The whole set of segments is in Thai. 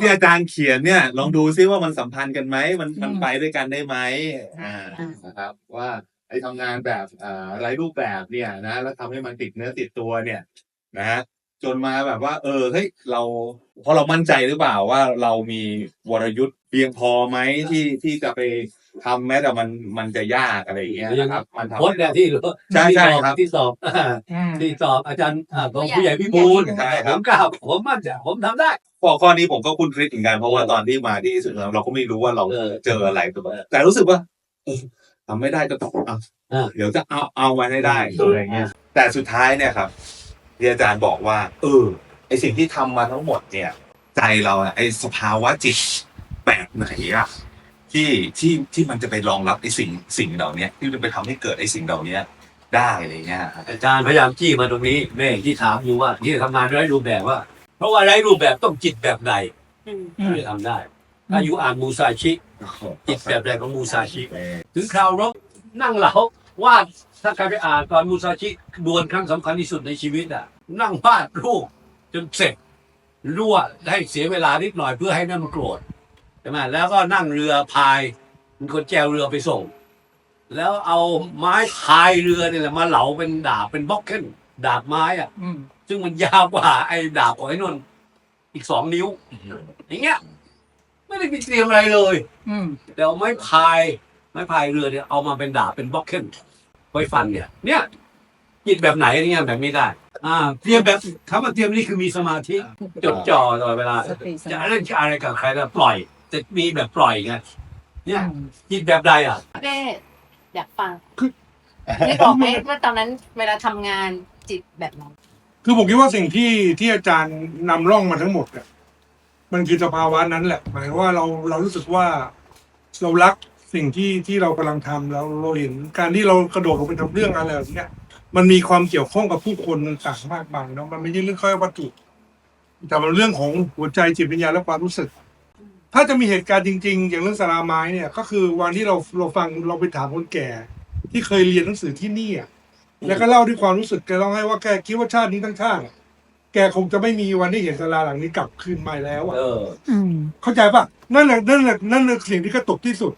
ที่อาจารย์เขียนเนี่ย ลองดูซิว่ามันสัมพันธ์กันไหมมันมันไปด้วยกันได้ไหมอ่านะครับว่าไอ้ทำงานแบบอ่าไร้รูปแบบเนี่ยนะแล้วทำให้มันติดเนื้อติดตัวเนี่ยนะฮะจนมาแบบว่า เออเฮ้ยเราเพราะเรามั่นใจหรือเปล่าว่าเรามีวรยุทธ์เพียงพอไหมที่ที่จะไป ทำแม้แต่มันมันจะยากอะไรอย่างเงี้ยนะครับ มันทำ โพสต์เนี่ยที่รู้ใช่ใช่ครับ ที่สอบอ่า ที่สอบอาจารย์อ่าของผู้ใหญ่พิบูลใช่คผรับ มกล้าผมมั่นใจผมทำได้ ข้อข้อนี้ผมก็คุ้นคิดเหมือนกันเพราะว่าตอนที่มาที่สุดเราก็ไม่รู้ว่าเราเออ เจออะไรตัวแต่รู้สึกว่าเออทำไม่ได้ก็ต้องเอาอ่า เดี๋ยวจะเอาเอามาให้ได้อะไรเงี้ยแต่สุดท้ายเนี่ยครับที่อาจารย์บอกว่า เออไอสิ่งที่ทำมาทั้งหมดเนี่ย ใจเราอะไอสภาวะจิตแบบไหนอะ ที่ที่ที่มันจะไปรองรับไอสิ่งสิ่งเหล่านี้ที่จะไปทำให้เกิดไอสิ่งเหล่านี้ได้อะไรเงี้ยครับอาจารย์พยายามจี้มาตรงนี้แม่ที่ถามอยู่ว่าที่ทำงานไร้รูปแบบว่า เพราะว่าไร้รูปแบบต้องจิตแบบไหนที่จะทำได้ถ้าอยู่อ่านมูซาชิจิตแบบใดของมูซาชิ ถึงคราวรบนั่งเหลาวาดถ้าใครไปอ่านตอนมูซาชิดวลครั้งสำคัญที่สุดในชีวิตอะ นั่งวาดรูปจนเสร็จรั่วให้เสียเวลานิดหน่อยเพื่อให้นั่นมันโกรธ ใช่ไหมแล้วก็นั่งเรือพายมีคนแจวเรือไปส่ง แล้วเอาไม้พายเรือเนี่ยแหละมาเหลาเป็นดาบเป็นบล็อกเก้นดาบไม้อะซึ่งมันยาวกว่าไอ้ดาบของไอ้นนท์อีกสองนิ้ว อย่างเงี้ย ไม่ได้มีเตรียมอะไรเลยแต่เอาไม้พายไม้พายเรือเนี่ยเอามาเป็นดาบเป็นบล็อกเก้นไว้ฟันเนี่ย เนี่ยจิตแบบไหนเนี่ยแบบนี้ได้ อ่า เตรียมแบบคำว่าเตรียมนี่คือมีสมาธิ จดจ่อตลอดเวลา สติสจะมาธิเล่นอะไรกับใครก็ปล่อย แต่มีแบบปล่อยไงเนี่ยจิตแบบใดอะแม่อยากฟังนี่บอกไหมว่าตอนนั้นเวลาทำงานจิตแบบนั้นคือผมคิดว่าสิ่งที่ที่อาจารย์นำร่องมาทั้งหมดเนี่ยมันคือสภาวะนั้นแหละ หมายว่าเราเรารู้สึกว่าเรารักสิ่งที่ที่เรากำลังทำแล้วเราเห็นการที่เรากระโดดลงไปทำเรื่องอะไรแบบเนี้ยมันมีความเกี่ยวข้องกับผู้คนต่างๆมากมายเนาะมันไม่ใช่เรื่องแค่วัตถุ แต่มันเรื่องของหัวใจจิตวิญญาณและความรู้สึก ถ้าจะมีเหตุการณ์จริง ๆ อย่างเรื่องสาราไม้เนี่ย ก็คือวันที่เราเราฟังเราไปถามคนแก่ ที่เคยเรียนหนังสือที่นี่อะแล้วก็เล่าด้วยความรู้สึกแกเล่าให้ว่าแกคิดว่าชาตินี้ทั้งชาติอะแกคงจะไม่มีวันได้เห็นศาลาหลังนี้กลับคืนมาแล้วอะเออเข้าใจปะนั่นแหละนั่นแหละนั่นแหละสิ่งที่กระตุกที่สุด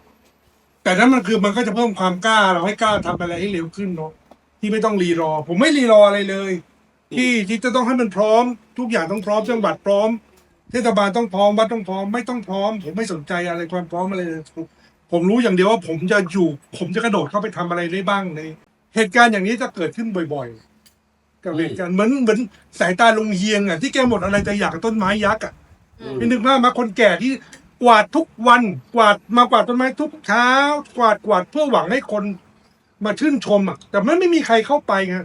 แต่นั้นมันคือมันก็จะเพิ่มความกล้าเราให้กล้าทำอะไรให้เร็วขึ้นเนาะที่ไม่ต้องรีรอ ผมไม่รีรออะไรเลย ที่ที่จะต้องให้มันพร้อม ทุกอย่างต้องพร้อมจังหวัดพร้อม เทศบาลต้องพร้อมวัดต้องพร้อมไม่ต้องพร้อม ผมไม่สนใจอะไรความพร้อมอะไรเลยผมผมรู้อย่างเดียวว่าผมจะอยู่ ผมจะกระโดดเข้าไปทำอะไรได้บ้างใน เหตุการณ์อย่างนี้จะเกิดขึ้นบ่อยๆ กับเหตุการณ์เหมือนเหมือนสายตาลุงเฮียงอะที่แกหมดอะไรจะอยากกับต้นไม้ยักษ์อะอืมพี่นึกภาพมาคนแก่ที่กวาดทุกวัน กวาดมากวาดต้นไม้ทุกเช้า กวาดกวาดเพื่อหวังให้คนมาชื่นชมอะ แต่มันไม่มีใครเข้าไปไง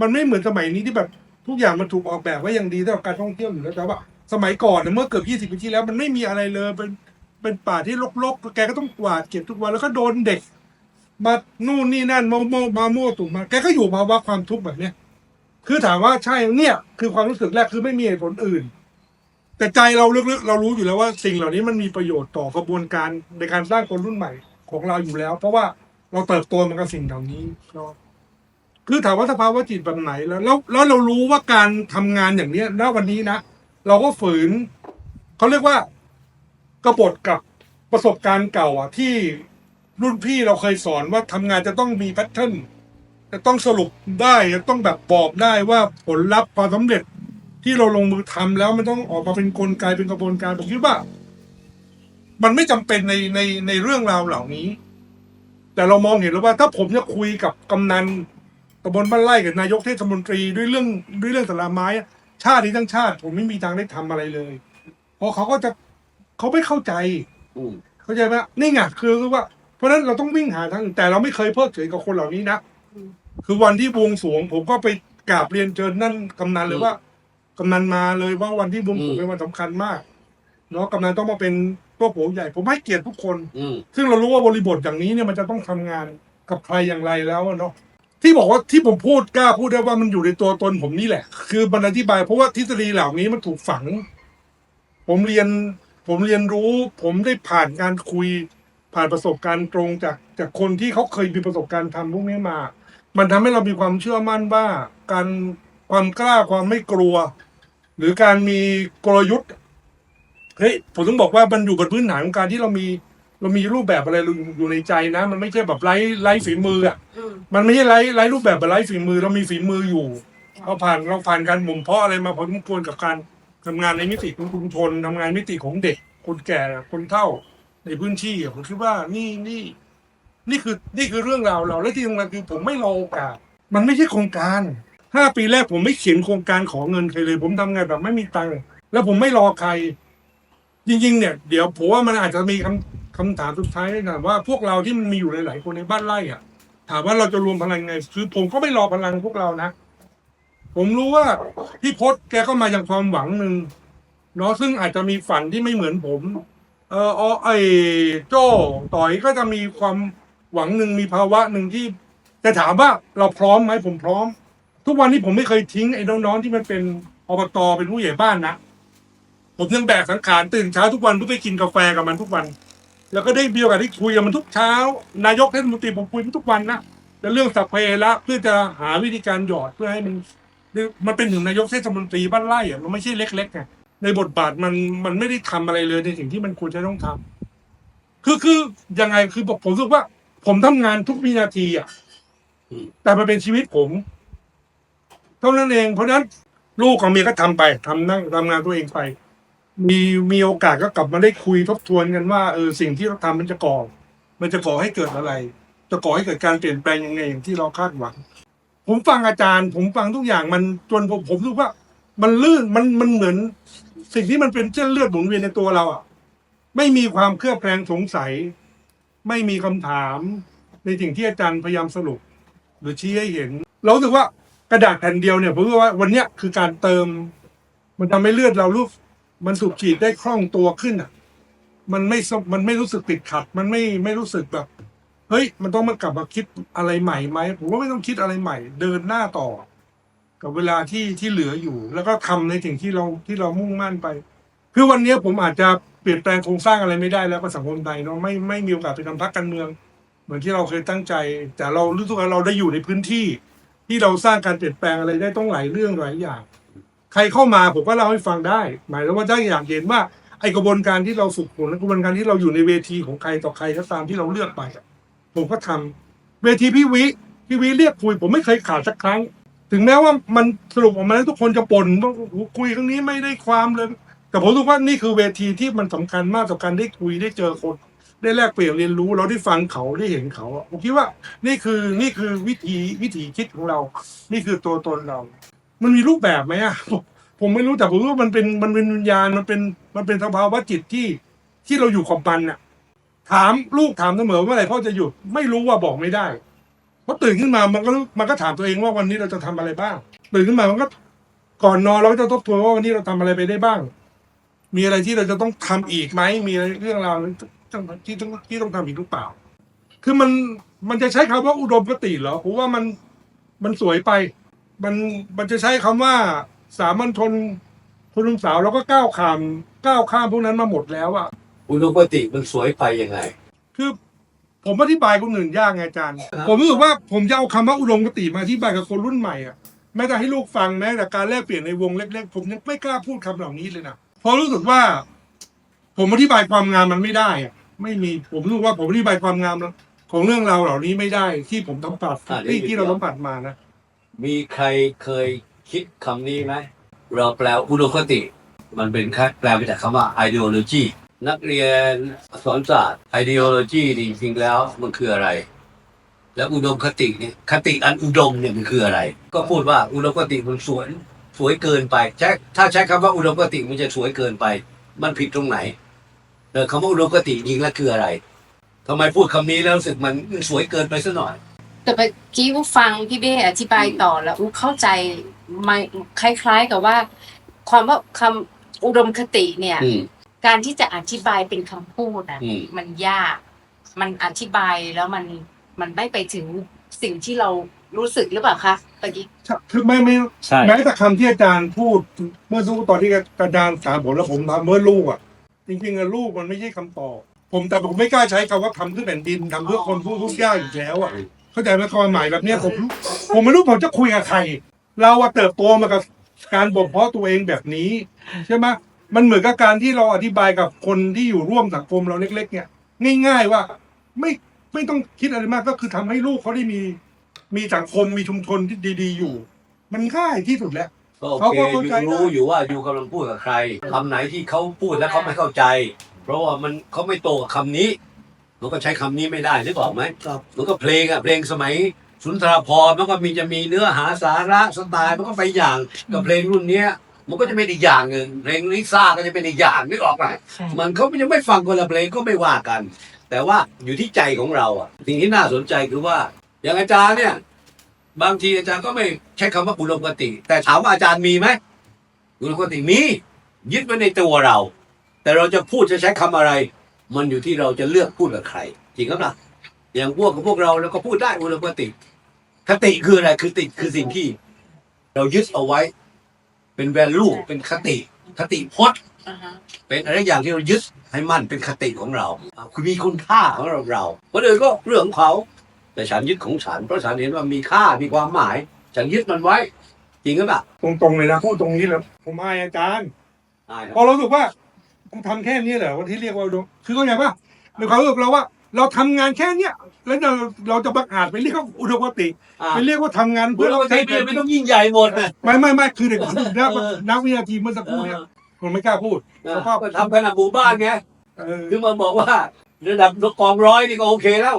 มันไม่เหมือนสมัยนี้ที่แบบ ทุกอย่างมันถูกออกแบบไว้อย่างดีสำหรับการท่องเที่ยวอยู่แล้วแต่ว่า สมัยก่อนเนี่ยเมื่อเกือบยี่สิบปีที่แล้ว มันไม่มีอะไรเลยเป็นเป็นป่าที่รกๆ แกก็ต้องกวาดเก็บทุกวันแล้วก็โดนเด็ก มานู่นนี่นั่นมาโมมามั่วตุ่มมาแกก็อยู่ภาวะความทุกข์แบบเนี้ยคือถามว่าใช่เนี่ย คือความรู้สึกแรกคือไม่มีเหตุผลอื่น แต่ใจเราลึกๆ เรารู้อยู่แล้วว่าสิ่งเหล่านี้มันมีประโยชน์ต่อกระบวนการในการสร้างคนรุ่นใหม่ของเราอยู่แล้ว เพราะว่าเราเติบโตมากับสิ่งเหล่านี้เนาะคือถามว่าสภาวะจิตแบบไหนแล้วแล้วเรารู้ว่าการทำงานอย่างเนี้ยณวันนี้นะ เราก็ฝืนเขาเรียกว่ากบฏกับประสบการณ์เก่าอะที่รุ่นพี่เราเคยสอนว่าทำงานจะต้องมีแพทเทิร์นจะต้องสรุปได้จะต้องแบบบอกได้ว่าผลลัพธ์ความสำเร็จที่เราลงมือทำแล้วมันต้องออกมาเป็นกลไกเป็นกระบวนการผมคิดว่า มันไม่จำเป็นในในในเรื่องราวเหล่านี้ แต่เรามองเห็นแล้วว่า ถ้าผมจะคุยกับกำนันตำบลบ้านไร่กับนายกเทศมนตรีด้วยเรื่องด้วยเรื่องสาราไม้อะ ชาตินี้ทั้งชาติ ผมไม่มีทางได้ทำอะไรเลย เพราะเขาก็จะเขาไม่เข้าใจ อืมเข้าใจไหมนี่ไงคือคือว่า เพราะฉะนั้นเราต้องวิ่งหาทางอื่นแต่เราไม่เคยเพิกเฉยกับคนเหล่านี้นะคือวันที่บวงสรวง ผมก็ไปกราบเรียนเชิญนั่นกำนันเลยว่ากำนันมาเลยว่าวันที่บวงสรวงเป็นวันสำคัญมากเนาะกำนันต้องมาเป็นพวกผมใหญ่ ผมให้เกียรติทุกคน อืมซึ่งเรารู้ว่าบริบทอย่างนี้เนี่ยมันจะต้องทำงานกับใครอย่างไรแล้วอะเนาะ ที่บอกว่าที่ผมพูดกล้าพูดได้ว่ามันอยู่ในตัวตนผมนี่แหละ คือมันอธิบายเพราะว่าทฤษฎีเหล่านี้มันถูกฝัง ผมเรียน ผมเรียนรู้ ผมได้ผ่านการคุย ผ่านประสบการณ์ตรงจากจากคนที่เขาเคยมีประสบการณ์ทำพวกนี้มา มันทำให้เรามีความเชื่อมั่นว่า การความกล้าความไม่กลัว หรือการมีกลยุทธ์เฮ้ยผมต้องบอกว่ามันอยู่บนพื้นฐานของการที่เรามี เรามีรูปแบบอะไรอยู่ในใจนะ มันไม่ใช่แบบไร้ไร้ฝีมืออะอืมมันไม่ใช่ไร้ไร้รูปแบบแบบไร้ฝีมือ เรามีฝีมืออยู่เราผ่านเราผ่านการบ่มเพาะอะไรมาพอสมควรกับการทำงานในมิติของชุมชนทำงานมิติของเด็ก คนแก่คนเฒ่าในพื้นที่อะผมคิดว่านี่นี่ นี่คือนี่คือเรื่องราวเราและที่สำคัญคือผมไม่รอโอกาสมันไม่ใช่โครงการห้าปีแรกผมไม่เขียนโครงการขอเงินใครเลย ผมทำงานแบบไม่มีตังค์แล้วผมไม่รอใคร จริง ๆ เนี่ย เดี๋ยวผมว่ามันอาจจะมีคำ คำถามสุดท้ายนะว่าพวกเราที่มันมีอยู่หลายๆคนในบ้านไร่อะ ถามว่าเราจะรวมพลังไง คือผมก็ไม่รอพลังพวกเรานะผมรู้ว่าพี่พศแกก็มาจากความหวังหนึ่งเนาะซึ่งอาจจะมีฝันที่ไม่เหมือนผม เอออไอโจ้ต่อยก็จะมีความหวังหนึ่งมีภาวะหนึ่งที่จะถามว่าเราพร้อมไหมผมพร้อม ทุกวันนี้ผมไม่เคยทิ้งไอ้น้องๆที่มันเป็นอบตเป็นผู้ใหญ่บ้านนะผมยังแบกสังขารตื่นเช้าทุกวันเพื่อไปกินกาแฟกับมันทุกวัน แล้วก็ได้มีโอกาสได้คุยกับมันทุกเช้า นายกเทศมนตรีผมคุยมันทุกวันนะแต่เรื่องสัพเพละเพื่อจะหาวิธีการหยอดเพื่อให้มันมันเป็นถึงนายกเทศมนตรีบ้านไร่อะมันไม่ใช่เล็กๆไงในบทบาทมันมันไม่ได้ทำอะไรเลยในสิ่งที่มันควรจะต้องทำคือคือยังไงคือผมรู้สึกว่า ผมทำงานทุกวินาทีอะแต่มันเป็นชีวิตผมเท่านั้นเองเพราะนั้นลูกของเมียก็ทำไปทำนั่งทำงานตัวเองไป มีมีโอกาสก็กลับมาได้คุยทบทวนกันว่าเออสิ่งที่เราทำมันจะก่อ มันจะก่อให้เกิดอะไร จะก่อให้เกิดการเปลี่ยนแปลงยังไงอย่างที่เราคาดหวัง ผมฟังอาจารย์ ผมฟังทุกอย่างมันจนผมผมรู้ว่า มันลื่นมันมันเหมือน สิ่งที่มันเป็นเส้นเลือดหมุนเวียนในตัวเราอะไม่มีความเครือบแคลงสงสัย ไม่มีคำถามในสิ่งที่อาจารย์พยายามสรุป หรือชี้ให้เห็น เรารู้สึกว่ากระดาษแผ่นเดียวเนี่ยผมรู้ว่าวันเนี้ยคือการเติม มันทำให้เลือดเรารู้ มันสูบฉีดได้คล่องตัวขึ้นอะ มันไม่สมันไม่รู้สึกติดขัด มันไม่ไม่รู้สึกแบบ เฮ้ย มันต้องมากลับมาคิดอะไรใหม่ไหมผมว่าไม่ต้องคิดอะไรใหม่ เดินหน้าต่อ กับเวลาที่ที่เหลืออยู่ แล้วก็ทำในสิ่งที่เราที่เรามุ่งมั่นไป คือวันนี้ผมอาจจะเปลี่ยนแปลงโครงสร้างอะไรไม่ได้แล้วกับสังคมไทยเนาะไม่ไม่มีโอกาสไปทำพรรคการเมือง เหมือนที่เราเคยตั้งใจ แต่เรารู้สึกว่าเราได้อยู่ในพื้นที่ ที่เราสร้างการเปลี่ยนแปลงอะไรได้ต้องหลายเรื่องหลายอย่าง รเข้ามาผมก็เล่าให้ฟังได้ หมายถึงว่าถ้อย่ากเห็นว่าไอกระบวนการที่เราฝึกฝนและกระบวนการที่เราอยู่ในเวทีของใครต่อใครก็ตามที่เราเลือกไปผมก็ทำเวทีพี่วิพี่วิเรียกคุย ผมไม่เคยขาดสักครั้ง ถึงแม้ว่ามันสรุปออกมาแล้วทุกคนจะบ่นว่าคุยครั้งนี้ไม่ได้ความเลย แต่ผมรู้ว่านี่คือเวทีที่มันสำคัญมากต่อการได้คุยได้เจอคน ได้แลกเปลี่ยนเรียนรู้เราได้ฟังเขาได้เห็นเขาผมคิดว่า นี่คือนี่คือวิธีวิธีคิดของเรา นี่คือตัวตนเรา มันมีรูปแบบไหมอะผมผมไม่รู้แต่ผมรู้ว่ามันเป็นมันเป็นวิญญาณมันเป็นมันเป็นสภาวะจิตที่ที่เราอยู่กับมันอะถามลูกถามเสมอว่าเมื่อไหร่พ่อจะหยุดไม่รู้ว่าบอกไม่ได้เพราะตื่นขึ้นมามันก็รู้มันก็ถามตัวเองว่าวันนี้เราจะทำอะไรบ้างตื่นขึ้นมามันก็ก่อนนอนเราก็จะทบทวนว่าวันนี้เราทำอะไรไปได้บ้าง มีอะไรที่เราจะต้องทำอีกไหมมีอะไรเรื่องราวที่ต้องที่ต้องทำอีกหรือเปล่า คือมันมันจะใช้คำว่าอุดมคติเหรอผมว่ามันมันสวยไป มันมันจะใช้คำว่าสามัญชนคนหนุ่มสาวแล้วก็ก้าวข้ามก้าวข้ามพวกนั้นมาหมดแล้วอะอุดมคติมันสวยไปยังไง คือผมอธิบายคนอื่นยากไงอาจารย์ครับผมรู้สึกว่าผมจะเอาคำว่าอุดมคติมาอธิบายกับคนรุ่นใหม่อะแม้แต่ให้ลูกฟังแม้แต่การแลกเปลี่ยนในวงเล็กๆ ผมยังไม่กล้าพูดคำเหล่านี้เลยนะเพราะรู้สึกว่า ผมอธิบายความงามมันไม่ได้อะไม่มีผมรู้สึกว่าผมอธิบายความงามของเรื่องราวเหล่านี้ไม่ได้ ที่ผมสัมผัสอะเดี๋ยวที่ที่เราสัมผัสมานะ มีใครเคยคิดคำนี้ไหม เราแปลอุดมคติ มันเป็นแค่แปลมาจากคำว่า ideology นักเรียนสอักษรศาสตร์ ideology นี่จริงๆแล้วมันคืออะไร แล้วอุดมคติเนี่ยคติอันอุดมเนี่ยมันคืออะไร ก็พูดว่าอุดมคติมันสวยสวยเกินไปใช้ถ้าใช้คำว่าอุดมคติมันจะสวยเกินไป มันผิดตรงไหนเออคำว่าอุดมคติจริงแล้วคืออะไรทำไมพูดคำนี้แล้วรู้สึกมันสวยเกินไปซะหน่อย แต่เมื่อกี้อูฟังพี่เบ้อธิบายต่อแล้วอูเข้าใจไม่คล้ายๆกับว่า ความว่าคำอุดมคติเนี่ย อืม การที่จะอธิบายเป็นคำพูดนะอืม มันยาก มันอธิบายแล้วมันมันไม่ไปถึงสิ่งที่เรารู้สึกหรือเปล่าคะตะกี้คือไม่ไม่ใช่ แม้แต่คำที่อาจารย์พูด เมื่อสู้ตอนที่อาจารย์ถามผมแล้วผมทำเมื่อลูกอะ จริงๆอะลูกมันไม่ใช่คำตอบ ผมแต่ผมไม่กล้าใช้คำว่าทำเพื่อแผ่นดินทำเพื่อคนผู้ทุกข์ยากอีกแล้วอะ เข้าใจไหมความหมายแบบเนี้ยผม ผมไม่รู้ผมจะคุยกับใคร เราอะเติบโตมากับการบ่มเพาะตัวเองแบบนี้ใช่ไหมมันเหมือนกับการที่เราอธิบายกับคนที่อยู่ร่วมสังคมเราเล็ก ๆ เนี่ย ง่าย ๆ ว่าไม่ไม่ต้องคิดอะไรมากก็คือทำให้ลูกเขาได้มี มีสังคมมีชุมชนที่ดี ๆ อยู่ มันง่ายที่สุดแล้วก็โอเขาเคก็อเข้าใจยู่รู้ได้อยู่ว่าอยู่กำลังพูดกับใครคำไหนที่เขาพูดแล้วเขาไม่เข้าใจ เพราะว่ามันเขาไม่โตกับคำนี้ มันก็ใช้คำนี้ไม่ได้นึกออกไหมครับมันก็เพลงอะเพลงสมัยสุนทรภรณ์มันก็มีจะมีเนื้อหาสาระสไตล์มันก็ไปอย่างกับเพลงรุ่นเนี้ย มันก็จะเป็นอีกอย่างหนึ่งเพลงลิซ่าก็จะเป็นอีกอย่างนึกออกไหมมันเขายังไม่ฟังคนละเพลงก็ไม่ว่ากัน แต่ว่าอยู่ที่ใจของเราอะสิ่งที่น่าสนใจคือว่า อย่างอาจารย์เนี่ย บางทีอาจารย์ก็ไม่ใช้คำว่าอุดมคติ แต่ถามว่าอาจารย์มีไหมอุดมคติมียึดไว้ในตัวเรา แต่เราจะพูดจะใช้คำอะไร มันอยู่ที่เราจะเลือกพูดกับใคร จริงครับล่ะอย่างพวกกับพวกเราเราก็พูดได้อุดมคติคติคืออะไรคือติคือสิ่งที่ เรายึดเอาไว้ เป็นแวลูเป็นคติ คติพจน์อ่าฮะเป็นอะไรอย่างที่เรายึดให้มั่นเป็นคติของเราอะคือมีคุณค่าของเราเราคนอื่นก็เรื่องของเขาแต่ฉันยึดของฉันเพราะฉันเห็นว่ามีค่ามีความหมาย ฉันยึดมันไว้ จริงหรือเปล่าตรงๆเลยนะพูดตรงนี้เลยผมอายอาจารย์ใช่คพรับอเรารู้สึกว่า ผมทำแค่นี้เหรอว่าที่เรียกว่าอุดมคือเข้าใจป่ะในความรู้สึกเราว่า เราทำงานแค่เนี้ยแล้วเราเราจะประกาศไปเรียกว่าอุดมคติอะไปเรียกว่าทำงานเพื่เพื่ออเราเราใช้ใช้ไม่ต้องยิ่งใหญ่หมดนะ ไม่ไม่ไม่คือในความรู้สึกนะเออ นักวินาทีเมื่อสักครู่เนี่ยผมไม่กล้าพูดอะสภาพก็ทำขนาดหมู่บ้านไงเออคือมันบอกว่าระดับกองร้อยนี่ก็โอเคแล้ว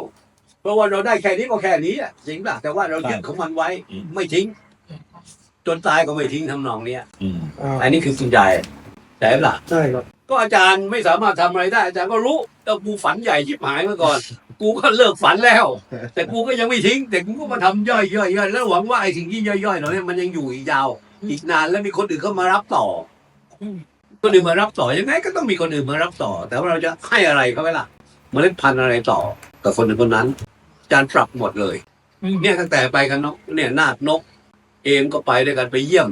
เพราะว่าเราได้แค่นี้ก็แค่นี้อะจริงป่ะแต่ว่าเรายึดของมันไว้ไม่ทิ้ง จนตายก็ไม่ทิ้งทำนองเนี้ยอ่าอันนี้คือคุณยายแต่ล่ะ ใช่ครับ ก็อาจารย์ไม่สามารถทำอะไรได้ อาจารย์ก็รู้แต่กูฝันใหญ่ชิบหายมาก่อน กูก็เลิกฝันแล้ว แต่กูก็ยังไม่ทิ้ง แต่กูก็มาทำย่อยย่อยย่อยแล้วหวังว่าไอ้สิ่งที่ย่อยย่อยเหล่านี้มันยังอยู่อีกยาว อีกนานแล้วมีคนอื่นเข้ามารับต่ออคนอื่นมารับต่อยังไงก็ต้องมีคนอื่นมารับต่อ แต่ว่าเราจะให้อะไรเขาไหมล่ะเมล็ดพันธุ์อะไรต่อ กับคนหนึ่งคนนั้นอาจารย์ปรับหมดเลย เนี่ยตั้งแต่ไปกันนกเนี่ยนาคนก เอมก็ไปด้วยกันไปเยี่ยม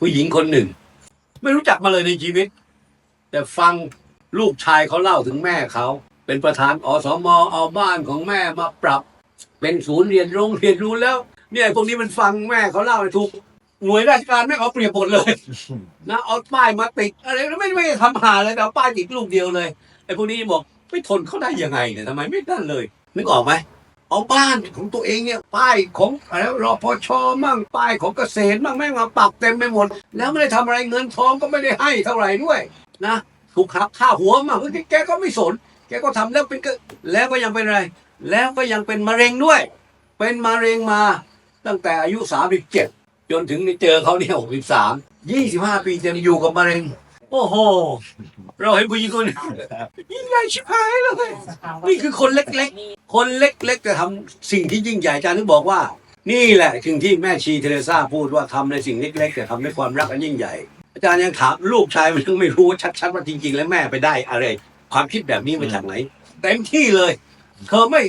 ผู้หญิงคนหนึ่ง ไม่รู้จักมาเลยในชีวิต แต่ฟังลูกชายเขาเล่าถึงแม่เขา เป็นประธานอสมเอาบ้านของแม่มาปรับ เป็นศูนย์เรียนโรงเรียนรู้แล้ว เนี่ยพวกนี้มันฟังแม่เขาเล่าถูกหน่วยราชการไม่เอาเปรียบหมดเลยนะเอาป้ายมาติดอะไรไม่ไม่ทำหาเลยแต่เอาป้ายติดลูกเดียวเลยไอ้พวกนี้บอกไม่ทนเขาได้ยังไงเนี่ยทำไมไม่นั่นเลย นึกออกไหมเอาบ้านของตัวเองเนี่ยป้ายของอะไรรอพอชอมั่งป้ายของเกษตรมั่งแม่งมาปักเต็มไปหมด แล้วไม่ได้ทำอะไรเงินทองก็ไม่ได้ให้เท่าไหร่ด้วย นะถูกหักค่าหัวมาแกก็ไม่สน แกก็ทำแล้วเป็นก็แล้วก็ยังเป็นอะไร แล้วก็ยังเป็นมะเร็งด้วย เป็นมะเร็งมา ตั้งแต่อายุสามสิบเจ็ดจนถึงเจอเขาเนี่ยหกสิบสามยี่สิบห้าปีจะอยู่กับมะเร็ง โอ้โห เราเห็นผู้หญิงคนนี้ยิ่งใหญ่ชิบหายเลยนี่คือคนเล็กๆ คนเล็กๆแต่ทำสิ่งที่ยิ่งใหญ่อาจารย์ถึงบอกว่า นี่แหละสิ่งที่แม่ชีเทเรซาพูดว่าทำในสิ่งเล็กๆ แต่ทำด้วยความรักอันยิ่งใหญ่ อาจารย์ยังถามลูกชายมันยังไม่รู้ชัดๆว่าจริง ๆ แล้วแม่ไปได้อะไร ความคิดแบบนี้มาจากไหนเต็มที่เลย เธอไม่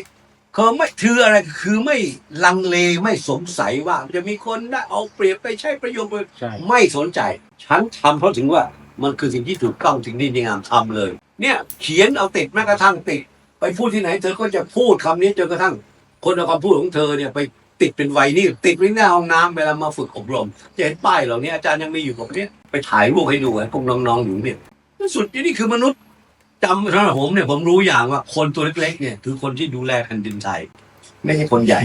เธอไม่ถืออะไรคือไม่ลังเลไม่สงสัยว่า จะมีคนได้เอาเปรียบไปใช้ประโยชน์ไปใช่ไม่สนใจ ฉันทำเพราะถึงว่ามันคือสิ่งที่ถูกต้องสิ่งที่ดีงามทำเลย เนี่ยเขียนเอาติดแม้กระทั่งติด ไปพูดที่ไหน เธอก็จะพูดคำนี้จนกระทั่ง คนเอาคำพูดของเธอเนี่ยไป ติดเป็นไวนี่ติดไว้หน้าห้องน้ำเวลามาฝึกอบรมจะเห็นป้ายเหล่านี้อาจารย์ยังมีอยู่กับเนี้ยไปถ่ายรูปให้ดูไอ้พวกน้องๆอยู่เนี่ยสุดนี่คือมนุษย์จำสำหรับผมเนี่ยผมรู้อย่างว่าคนตัวเล็กๆเนี่ยคือคนที่ดูแลแผ่นดินไทย ไม่ใช่คนใหญ่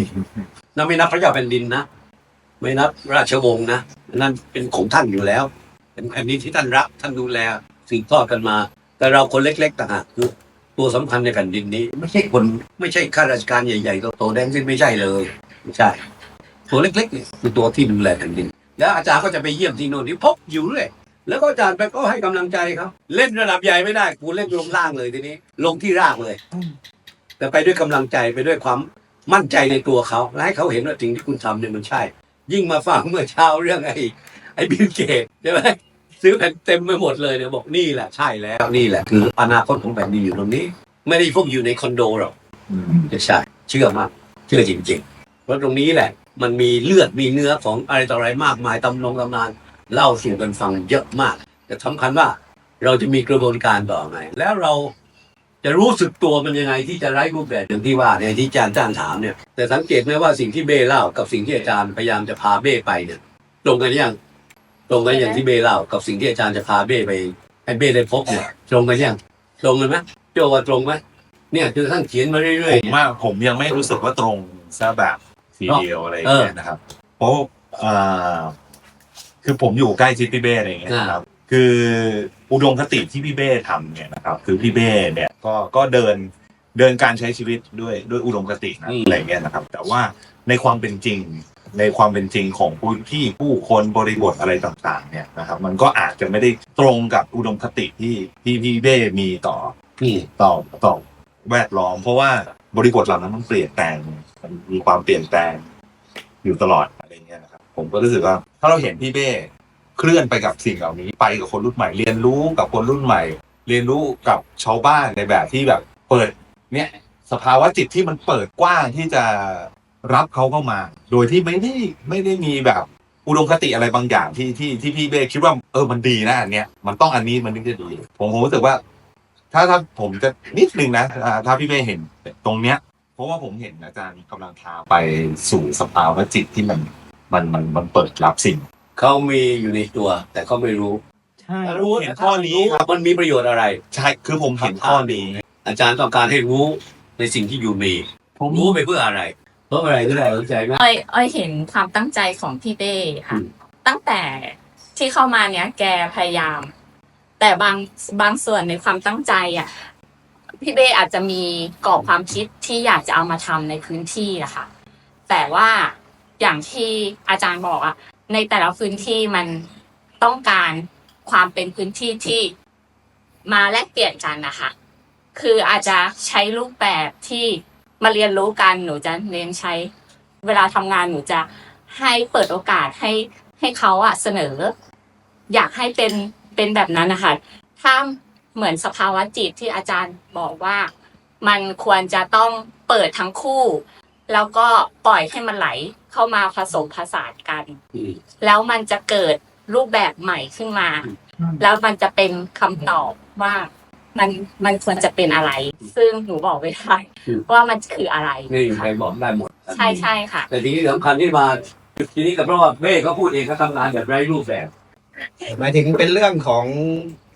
นั่นไม่นับพระเจ้าแผ่นดินนะไม่นับราชวงศ์นะนั่นเป็นของท่านอยู่แล้ว เป็นแผ่นดินที่ท่านรักท่านดูแลสืบทอดกันมา แต่เราคนเล็กๆต่างหากคือตัวสำคัญในแผ่นดินนี้ ไม่ใช่คนไม่ใช่ข้าราชการใหญ่ๆโตๆแดงสิ้นไม่ใช่เลย ไม่ใช่ ตัวเล็กๆเนี่ยคือตัวที่ดูแลแผ่นดิน แล้วอาจารย์ก็จะไปเยี่ยมที่โน่นที่พบอยู่เรื่อยแล้วก็อาจารย์ไปก็ให้กำลังใจเขาเล่นระดับใหญ่ไม่ได้กูเล่นลงล่างเลยทีนี้ ลงที่รากเลย แต่ไปด้วยกำลังใจไปด้วยความมั่นใจในตัวเขาและให้เขาเห็นว่าสิ่งที่คุณทำเนี่ยมันใช่ ยิ่งมาฟังเมื่อเช้าเรื่องไอ้ไอ้บิลเกตใช่ไหมซื้อแผ่นเต็มไปหมดเลยเนี่ยบอกนี่แหละใช่แล้วนี่แหละคืออนาคตของแผ่นดินอยู่ตรงนี้ ไม่ได้พวกอยู่ในคอนโดหรอกจะใช่เชื่อมาก เชื่อจริงๆ เพราะตรงนี้แหละ มันมีเลือดมีเนื้อของอะไรต่ออะไรมากมายตำนงตำนานเล่าสู่กันฟังเยอะมาก แต่สำคัญว่าเราจะมีกระบวนการต่อไงแล้วเราจะรู้สึกตัวมันยังไงที่จะไร้รูปแบบอย่างที่ว่าเนี่ยที่อาจารย์จ้างถามเนี่ยแต่สังเกตไหมว่าสิ่งที่เบ้เล่ากับสิ่งที่อาจารย์พยายามจะพาเบ้ไปเนี่ยตรงกันยังตรงกันอย่างที่เบ้เล่ากับสิ่งที่อาจารย์จะพาเบ้ไปให้เบ้ได้พบเนี่ยตรงกันยังตรงกันไหมโจว่าตรงไหมเนี่ยจนกระทั่งเขียนมาเรื่อยๆผมว่าผมยังไม่รู้สึกว่าตรงซะแบบ ทีเดียวอะไรอย่างเงี้ยนะครับ เพราะเอ่อคือผมอยู่ใกล้ชิดพี่เบ้อะไรอย่างเงี้ยนะครับ คืออุดมคติที่พี่เบ้ทำเนี่ยนะครับ คือพี่เบ้เนี่ยก็ก็เดินเดินการใช้ชีวิตด้วยด้วยอุดมคตินะอะไรอย่างเงี้ยนะครับ แต่ว่าในความเป็นจริงในความเป็นจริงของพื้นที่ผู้คนบริบทอะไรต่างๆ เนี่ยนะครับ มันก็อาจจะไม่ได้ตรงกับอุดมคติที่ที่พี่เบ้มีต่อๆนี่ต่อต่อแวดล้อม เพราะว่าบริบทเหล่านั้นมันเปลี่ยนแปลง มันมีความเปลี่ยนแปลงอยู่ตลอดอะไรเงี้ยนะครับ ผมก็รู้สึกว่า ถ้าเราเห็นพี่เบ้เคลื่อนไปกับสิ่งเหล่านี้ ไปกับคนรุ่นใหม่ เรียนรู้กับคนรุ่นใหม่ เรียนรู้กับชาวบ้านในแบบที่แบบเปิดเนี่ยสภาวะจิตที่มันเปิดกว้างที่จะรับเขาเข้ามา โดยที่ไม่ได้ไม่ได้มีแบบอุดมคติอะไรบางอย่างที่ที่ที่พี่เบ้คิดว่าเออมันดีนะอันเนี้ยมันต้องอันนี้มันถึงจะดีผมผมรู้สึกว่า ถ้าถ้าผมจะนิดนึงนะถ้าพี่เบ้เห็นตรงเนี้ย ราะว่าผมเห็นอาจารย์กำลังพาไปสู่สภาวะจิตที่มันมันมันมันเปิดรับสิ่ง เขามีอยู่ในตัว แต่เขาไม่รู้ใช่รู้เห็นข้อนี้ครับมันมีประโยชน์อะไร ใช่คือผมเห็นข้อนี้อาจารย์ต้องการให้รู้ในสิ่งที่อยู่มีผมรู้ไปเพื่ออะไร เพราะอะไรก็ได้สนใจไหมอ้อยอ้อยเห็นความตั้งใจของพี่เบ้ค่ะอืมตั้งแต่ที่เข้ามาเนี้ยแกพยายาม แต่บางบางส่วนในความตั้งใจอะ พี่เบ้อาจจะมีกรอบความคิดที่อยากจะเอามาทำในพื้นที่อะค่ะ แต่ว่าอย่างที่อาจารย์บอกอะในแต่ละพื้นที่มันต้องการความเป็นพื้นที่ที่มาแลกเปลี่ยนกันนะคะ คืออาจจะใช้รูปแบบที่มาเรียนรู้กันหนูจะเน้นใช้ เวลาทำงานหนูจะให้เปิดโอกาสให้ให้เขาอะเสนอ อยากให้เป็นเป็นแบบนั้นนะคะถ้า เหมือนสภาวะจิตที่อาจารย์บอกว่า มันควรจะต้องเปิดทั้งคู่ แล้วก็ปล่อยให้มันไหลเข้ามาผสมผสานกันอืมแล้วมันจะเกิดรูปแบบใหม่ขึ้นมา แล้วมันจะเป็นคำตอบว่ามันมันควรจะเป็นอะไร ซึ่งหนูบอกไม่ได้ว่ามันคืออะไรนี่ใครบอกได้หมด ใช่ใช่ค่ะ แต่ทีนี้สำคัญที่มาทีนี้กับเพราะว่าเบ้เขาพูดเองเขาทำงานแบบไร้รูปแบบหมายถึงเป็นเรื่องของ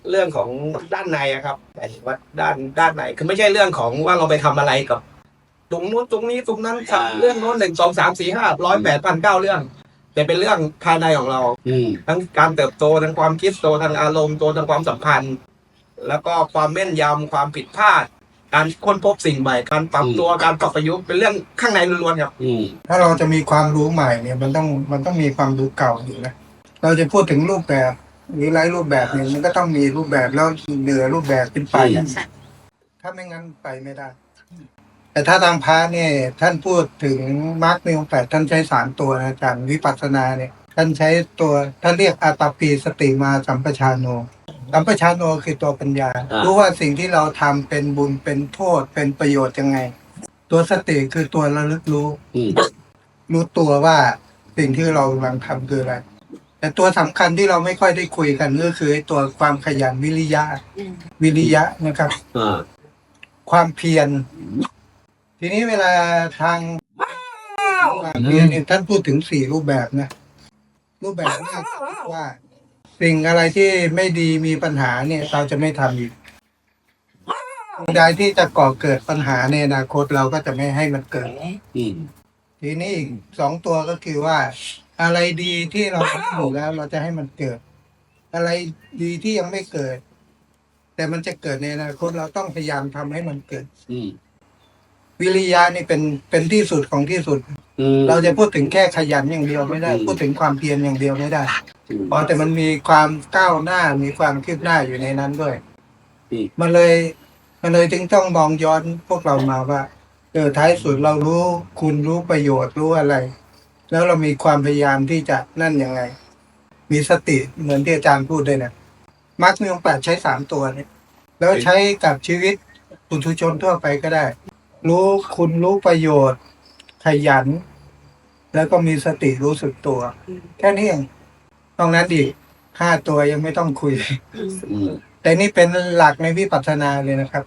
เรื่องของด้านในอะครับหมายถึงว่าด้านด้านในคือไม่ใช่เรื่องของว่าเราไปทำอะไรกับ ตรงนู้นตรงนี้ตรงนั้นอ่าทำเรื่องโน้นหนึ่งสองสามสี่ห้าร้อยแปดพันเก้าเรื่อง แต่เป็นเรื่องภายในของเรา อืม ทั้งการเติบโตทางความคิดโตทางอารมณ์โตทางความสัมพันธ์ แล้วก็ความแม่นยำความผิดพลาด การค้นพบสิ่งใหม่ การปรับตัวการปรับประยุกต์เป็นเรื่องข้างในล้วนๆครับ อืม ถ้าเราจะมีความรู้ใหม่เนี่ยมันต้องมันต้องมีความรู้เก่าอยู่นะ เราจะพูดถึงรูปแบบ หรือไร้รูปแบบเนี่ยมันก็ต้องมีรูปแบบแล้วเหนือรูปแบบขึ้นไปอะถ้าไม่งั้นไปไม่ได้ แต่ถ้าทางพระเนี่ย ท่านพูดถึงมาร์กในองค์แปดท่านใช้สามตัวนะอาจารย์วิปัสสนาเนี่ย ท่านใช้ตัวท่านเรียกอาตาปีสติมาสัมปชานโนสัมปชานโนคือตัวปัญญาอ่ารู้รู้ว่าสิ่งที่เราทำเป็นบุญเป็นโทษเป็นประโยชน์ยังไง ตัวสติคือตัวระลึกรู้ อืม รู้ตัวว่าสิ่งที่เรากำลังทำคืออะไร แต่ตัวสำคัญที่เราไม่ค่อยได้คุยกันก็คือไอ้ตัวความขยันวิริยะวิริยะนะครับ อ่าความเพียร ทีนี้เวลาทางความเพียรเนี่ยท่านพูดถึงสี่รูปแบบนะ รูปแบบแรกว่า สิ่งอะไรที่ไม่ดีมีปัญหาเนี่ย เราจะไม่ทำอีกสิ่งใดที่จะก่อเกิดปัญหาในอนาคตเราก็จะไม่ให้มันเกิด อืมทีนี้อีกสองตัวก็คือว่า อะไรดีที่เราทำอยู่แล้วเราจะให้มันเกิด อะไรดีที่ยังไม่เกิด แต่มันจะเกิดในอนาคตเราต้องพยายามทำให้มันเกิดอืมวิริยะนี่เป็นเป็นที่สุดของที่สุดอืมเราจะพูดถึงแค่ขยันอย่างเดียวไม่ได้อืมพูดถึงความเพียรอย่างเดียวไม่ได้อืมเพราะแต่มันมีความก้าวหน้ามีความคืบหน้าอยู่ในนั้นด้วยอืมมันเลยมันเลยจึงต้องมองย้อนพวกเรามาว่าเออท้ายสุดเรารู้คุณรู้ประโยชน์รู้อะไร แล้วเรามีความพยายามที่จะนั่นยังไง มีสติเหมือนที่อาจารย์พูดด้วยนะมาร์กมีองค์แปดใช้สามตัวเนี่ย แล้วใช้กับชีวิตปุถุชนทั่วไปก็ได้ รู้คุณรู้ประโยชน์ ขยัน แล้วก็มีสติรู้สึกตัว แค่นี้เองตรงนั้นดีห้าตัวยังไม่ต้องคุยอืมแต่นี่เป็นหลักในวิปัสสนาเลยนะครับ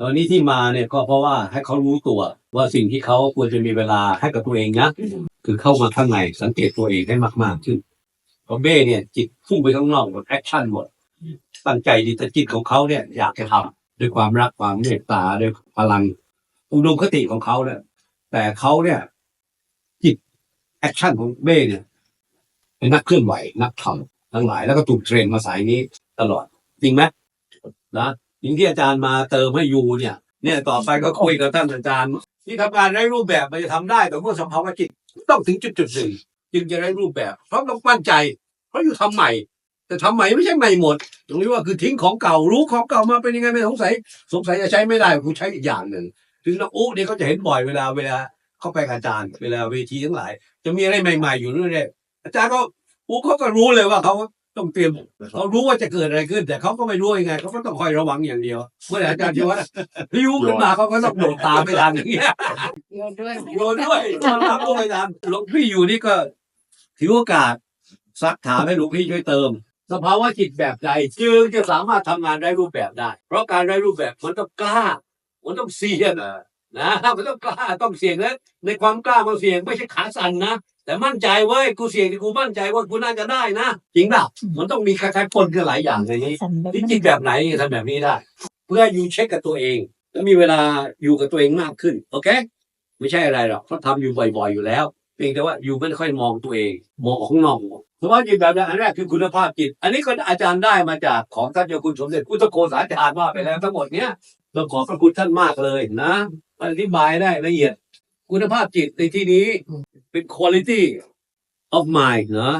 ตอนนี้ที่มาเนี่ยก็เพราะว่าให้เขารู้ตัว ว่าสิ่งที่เขาควรจะมีเวลาให้กับตัวเองนะคือเข้ามาข้างในสังเกตตัวเองให้มากๆขึ้นเพราะเบ้เนี่ย จิตพุ่งไปข้างนอกหมดแอคชั่นหมดตั้งใจดีแต่จิตของเขาเนี่ยอยากจะทำด้วยความรักความเมตตาด้วยพลังอุดมคติของเขาเนี่ยแต่เขาเนี่ย จิตแอคชั่นของเบ้เนี่ยเป็นนักเคลื่อนไหวนักทำทั้งหลายแล้วก็ถูกเทรนมาสายนี้ตลอด จริงไหมนะจริงที่อาจารย์มาเติมให้ยูเนี่ย เนี่ยต่อไปก็คุยกับท่านอาจารย์ ที่ทำงานได้รูปแบบมันจะทำได้แต่เมื่อสภาวะจิตต้องถึงจุดจุดๆหนึ่งจึงจะได้รูปแบบ เพราะต้องมั่นใจ เพราะอยู่ทำใหม่ แต่ทำใหม่ไม่ใช่ใหม่หมด ตรงนี้ว่าคือทิ้งของเก่ารู้ของเก่ามาเป็นยังไงไม่สงสัย สงสัยจะใช้ไม่ได้กูใช้อีกอย่างหนึ่งถึงน้องอุ๊เนี่ยเขาจะเห็นบ่อยเวลาเวลาเข้าไปอาจารย์ เวลาเวทีทั้งหลาย จะมีอะไรใหม่ ๆ อยู่เรื่อยๆอาจารย์ก็อุ๊เขาก็รู้เลยว่าเขา ต้องเตรียมเขารู้ว่าจะเกิดอะไรขึ้น แต่เขาก็ไม่รู้ยังไงเขาก็ต้องคอยระวังอย่างเดียวเมื่อไหร่อาจารย์ที่ว่าพายุขึ้นมาเขาก็ต้องโดดตามไปทันอย่างเงี้ยโยนด้วยโยนด้วยโยนรับด้วยนะหลวงพี่อยู่นี่ก็ถือโอกาสซักถามให้หลวงพี่ช่วยเติม สภาวะจิตแบบใดจึงจะสามารถทำงานได้รูปแบบได้ เพราะการได้รูปแบบมันต้องกล้า มันต้องเสี่ยงนะมันต้องกล้าต้องเสี่ยงและในความกล้ามันเสี่ยงไม่ใช่ขาสั่นนะ แต่มั่นใจเว้ยกูเสี่ยงที่กูมั่นใจว่ากูน่าจะได้นะจริงป่ะมันต้องมีคล้ายๆปนกันหลายอย่างในนี้ที่จิตแบบไหนทำแบบนี้ได้ เพื่ออยู่เช็คกับตัวเอง แล้วมีเวลาอยู่กับตัวเองมากขึ้น โอเค ไม่ใช่อะไรหรอกเขาทำอยู่บ่อยๆอยู่แล้วเพียงแต่ว่าอยู่ไม่ค่อยมองตัวเองมองออกข้างนอกสภาพจิตแบบนั้นอันแรกคือคุณภาพจิต อันนี้ก็อาจารย์ได้มาจากของท่านเจ้าคุณสมเด็จพุทธโฆษาจารย์ว่าไปแล้วทั้งหมดเนี้ยต้องขอบพระคุณท่านมากเลยนะอธิบายได้ละเอียด คุณภาพจิตในที่นี้เป็น quality of mind นะ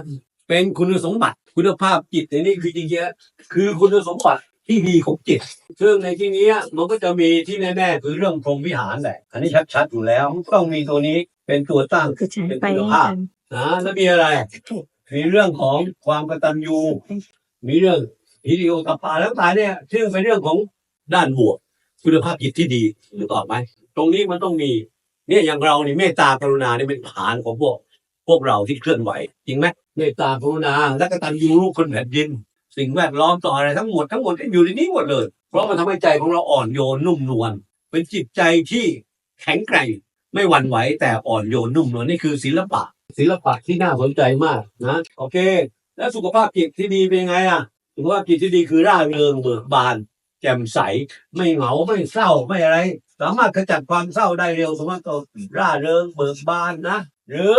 เป็นคุณสมบัติ คุณภาพจิตในนี้คือจริงๆคือคุณสมบัติที่ดีของจิต ซึ่งในที่นี้มันก็จะมีที่แน่ๆคือเรื่องพรหมวิหารแหละ อันนี้ชัดๆอยู่แล้วต้องมีตัวนี้เป็นตัวตั้งคือใช้เป็นไปคุณให้ภาพกันนะแล้วมีอะไร มีเรื่องของความกตัญญูมีเรื่องฮิริโอตปปาแล้วตายเนี่ยซึ่งเป็นเรื่องของด้านบวก คุณภาพจิตที่ดีหรือต่อไหมตรงนี้มันต้องมี เนี่ยอย่างเรานี่เมตตากรุณานี่เป็นฐานของพวก พวกเราที่เคลื่อนไหว จริงไหมเมตตากรุณาและกตัญญูรู้คนแผ่นดิน สิ่งแวดล้อมต่ออะไรทั้งหมดทั้งหมดที่อยู่ในนี้หมดเลย เพราะมันทำให้ใจของเราอ่อนโยนนุ่มนวลเป็นจิตใจที่แข็งแกร่งไม่หวั่นไหวแต่อ่อนโยนนุ่มนวลนี่คือศิลปะ ศิลปะที่น่าสนใจมากนะโอเค แล้วสุขภาพจิตที่ดีเป็นไงอะสุขภาพจิตที่ดีคือร่าเริงเบิกบาน แจ่มใสไม่เหงาไม่เศร้าไม่อะไร สามารถขจัดความเศร้าได้เร็วสามารถตัวร่าเริงเบิกบานนะ หรือ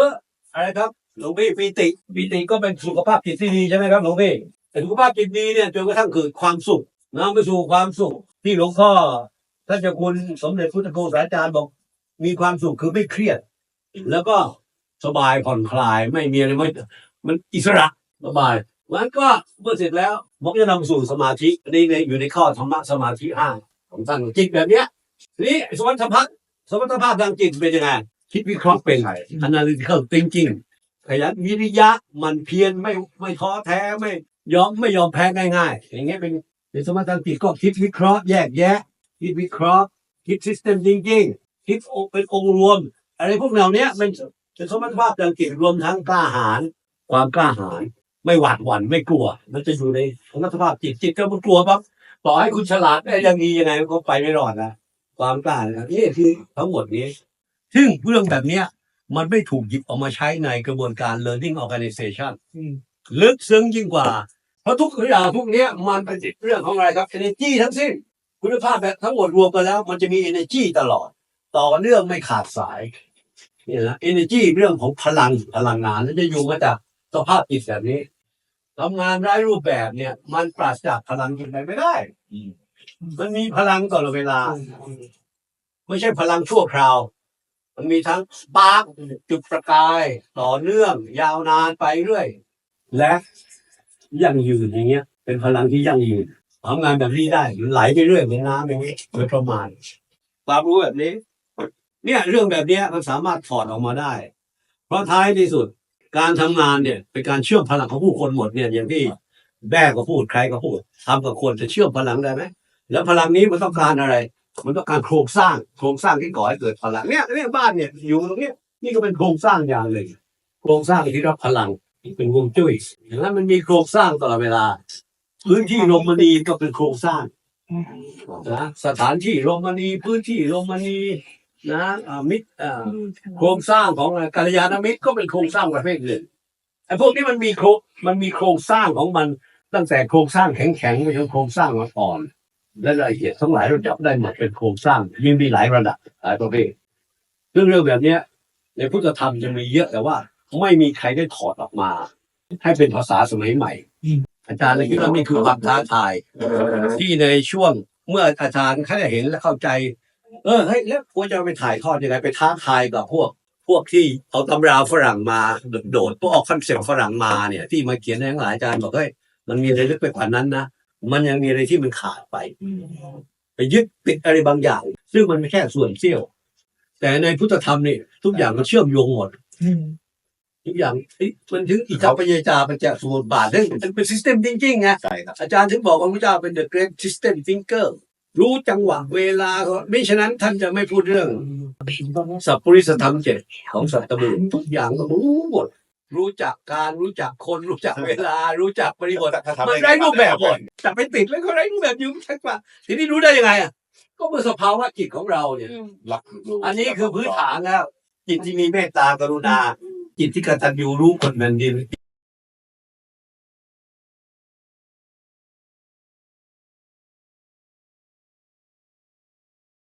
อะไรครับหลวงพี่ปีติปีติก็เป็นสุขภาพจิตที่ดีใช่ไหมครับหลวงพี่แต่สุขภาพจิตดีเนี่ยจนกระทั่งเกิดความสุขนำไปสู่ความสุข ที่หลวงพ่อท่านเจ้าคุณสมเด็จพุทธโฆษาจารย์บอก มีความสุขคือไม่เครียด แล้วก็สบายผ่อนคลายไม่มีอะไรไม่มันอิสระสบายมันก็เมื่อเสร็จแล้วมันจะนำสู่สมาธินนี้ในอยู่ในข้อธรรมะสมาธิห้าของท่านจิตแบบเนี้ย นี้สมรรถภาพสมรรถภาพทางจิตเป็นยังไงคิดวิเคราะห์เป็น analytical thinking ขยันวิริยะมันเพียรไม่ไม่ท้อแท้ไม่ ยอมไม่ยอมแพ้ง่ายๆ อย่างเงี้ยเป็นเป็นสมรรถทางจิตก็คิดวิเคราะห์แยกแยะ คิดวิเคราะห์ คิด system thinking คิดเป็นองค์รวม อะไรพวกเหล่านี้มันเป็นสมรรถภาพทางจิตรวมทั้งกล้าหาญความกล้าหาญไม่หวาดหวั่นไม่กลัว มันจะอยู่ในสมรรถภาพจิตจิตก็มันกลัวปั๊บต่อให้คุณฉลาดได้ยังดียังไงมันก็ไปไม่รอดนะ ความกล้านะครับนี่คือทั้งหมดนี้ ซึ่งเรื่องแบบเนี้ย มันไม่ถูกหยิบออกมาใช้ในกระบวนการ learning organization ลึกซึ้งยิ่งกว่า เพราะทุกอย่างพวกเนี้ยมันเป็นเรื่องของอะไรครับ energy ทั้งสิ้น คุณภาพแบบทั้งหมดรวมกันแล้ว มันจะมี energy ตลอด ต่อเนื่องไม่ขาดสายนี่นะ energy เรื่องของพลังพลังงานแล้วจะอยู่มาจากสภาพจิตแบบนี้ทำงานไร้รูปแบบเนี่ย มันปราศจากพลังจิตไปไม่ได้ มันมีพลังตลอดเวลา ไม่ใช่พลังชั่วคราว มันมีทั้งสปาร์กจุดประกาย ต่อเนื่อง ยาวนานไปเรื่อย และยั่งยืนอย่างเงี้ย เป็นพลังที่ยั่งยืนทำงานแบบนี้ได้ไหลไปเรื่อยเหมือนน้ำอย่างนี้โดยประมาณความรู้แบบนี้ เนี่ยเรื่องแบบเนี้ยมันสามารถถอดออกมาได้ เพราะท้ายที่สุดการทำงานเนี่ย เป็นการเชื่อมพลังของผู้คนหมดเนี่ยอย่างที่แม่ก็พูดใครก็พูดทำกับคนจะเชื่อมพลังได้ไหม แล้วพลังนี้มันต้องการอะไร มันต้องการโครงสร้าง โครงสร้างที่ก่อให้เกิดพลังเนี่ยเนี่ยบ้านเนี่ยอยู่ตรงเนี้ยนี่ก็เป็นโครงสร้างอย่างหนึ่งโครงสร้างที่รับพลังเป็นวงจุ้ยอย่างนั้นมันมีโครงสร้างตลอดเวลา พื้นที่ลมมณีก็เป็นโครงสร้างนะสถานที่ลมมณีพื้นที่ลมมณีนะมิตรโครงสร้างของกัลยาณมิตรก็เป็นโครงสร้างประเภทหนึ่งไอ้พวกนี้มันมีโครงมันมีโครงสร้างของมันตั้งแต่โครงสร้างแข็งๆไปจนโครงสร้างอ่อนๆ และรายละเอียดทั้งหลายเราจับได้หมดเป็นโครงสร้างยิ่งมีหลายระดับหลายประเภทเรื่องเรื่องแบบเนี้ย ในพุทธธรรมจะมีเยอะแต่ว่า ไม่มีใครได้ถอดออกมา ให้เป็นภาษาสมัยใหม่ อาจารย์เลยคิดว่านี่คือความท้าทายที่ในช่วงเมื่ออาจารย์เขาได้เห็นและเข้าใจ เออเฮ้ยแล้วควรจะเอาไปถ่ายทอดยังไงไปท้าทายกับพวก พวกที่เอาตำราฝรั่งมาโดดพวกเอาคอนเซ็ปต์ฝรั่งมาเนี่ย ที่มาเขียนในทั้งหลายอาจารย์บอกเฮ้ยมันมีอะไรลึกไปกว่านั้นนะ มันยังมีอะไรที่มันขาดไป ไปยึดติดอะไรบางอย่าง ซึ่งมันไม่แค่ส่วนเสี้ยว แต่ในพุทธธรรมนี่ทุกอย่างมันเชื่อมโยงหมดทุกอย่างเฮ้ยมันถึงอิทธปยจาปัญจสมุปบาทเรื่องมันเป็น system thinking ไงใช่ครับอาจารย์ถึงบอกว่าพระเจ้าเป็น the great system thinker รู้จังหวะเวลาเขาไม่ฉะนั้นท่านจะไม่พูดเรื่องสัพปริสธรรมเจ็ดของสัตบุรุษทุกอย่างก็รู้หมด รู้จักการรู้จักคนรู้จักเวลา รู้จักบริบทถ้าทำมันได้รูปแบบหมดแต่ไปติดแล้วก็ได้รูปแบบอยู่ใช่ปะทีนี้รู้ได้ยังไงอะก็เมื่อสภาวะจิตของเราเนี่ยรักอันนี้คือพื้นฐานแล้ว จิตที่มีเมตตากรุณา จิตที่กตัญญูรู้คนแผ่นดิน